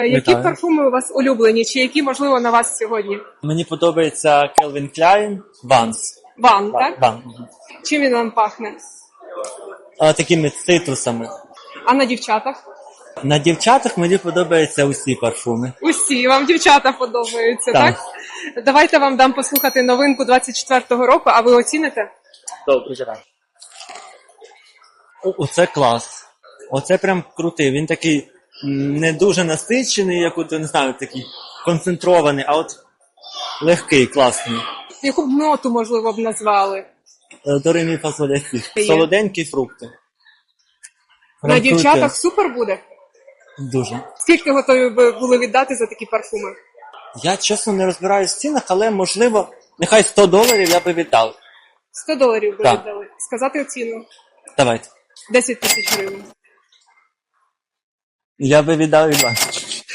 Які Вітаю. парфуми у вас улюблені, чи які можливо на вас сьогодні? Мені подобається Calvin Klein Vans. Вам, так? Vans. Чим він вам пахне? А, такими цитрусами. А на дівчатах? На дівчатах мені подобаються усі парфуми. Усі вам дівчата подобаються, так? Так. Давайте вам дам послухати новинку 24-го року, а ви оціните? Добре. Оце клас. Оце прям крутий. Він такий не дуже насичений, як от, не знаю, такий концентрований, а от легкий, класний. Яку б ноту, можливо, б назвали? Е, До фасолясі. Солоденькі фрукти. На дівчатах супер буде. Дуже. Скільки готові би були віддати за такі парфуми? Я чесно не розбираюсь в цінах, але можливо, нехай 100 доларів я би віддав. 100 доларів би Так. віддали. Сказати ціну. Давайте. 10 тисяч гривень. Я би віддав і бачу.